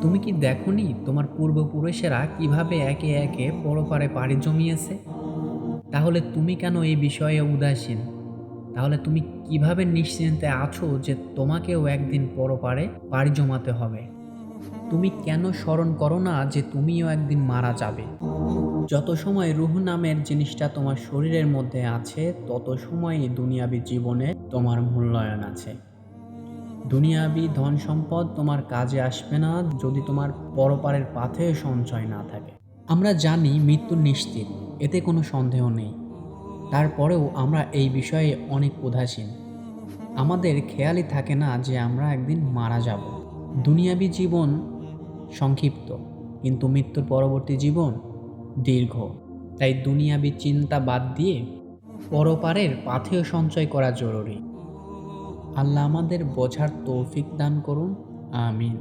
তুমি কি দেখনি তোমার পূর্বপুরুষেরা কীভাবে একে একে পরপারে পাড়ি জমিয়েছে? তাহলে তুমি কেন এই বিষয়ে উদাসীন? তাহলে তুমি কীভাবে নিশ্চিন্তে আছো যে তোমাকেও একদিন পরপারে পাড়ি জমাতে হবে? তুমি কেন স্মরণ করো না যে তুমিও একদিন মারা যাবে? যত সময় রুহ নামের জিনিসটা তোমার শরীরের মধ্যে আছে, তত সময় এই দুনিয়াবী জীবনে তোমার মূল্যায়ন আছে। দুনিয়াবি ধন সম্পদ তোমার কাজে আসবে না যদি তোমার পরপারের পাথে সঞ্চয় না থাকে। আমরা জানি মৃত্যু নিশ্চিত, এতে কোনো সন্দেহ নেই। তারপরেও আমরা এই বিষয়ে অনেক উদাসীন। আমাদের খেয়ালই থাকে না যে আমরা একদিন মারা যাব। দুনিয়াবি জীবন সংক্ষিপ্ত, কিন্তু মৃত্যুর পরবর্তী জীবন দীর্ঘ। তাই দুনিয়াবী চিন্তা বাদ দিয়ে পরপারের পাথেয় সঞ্চয় করা জরুরি। আল্লাহ আমাদের বোঝার তৌফিক দান করুন আমিন।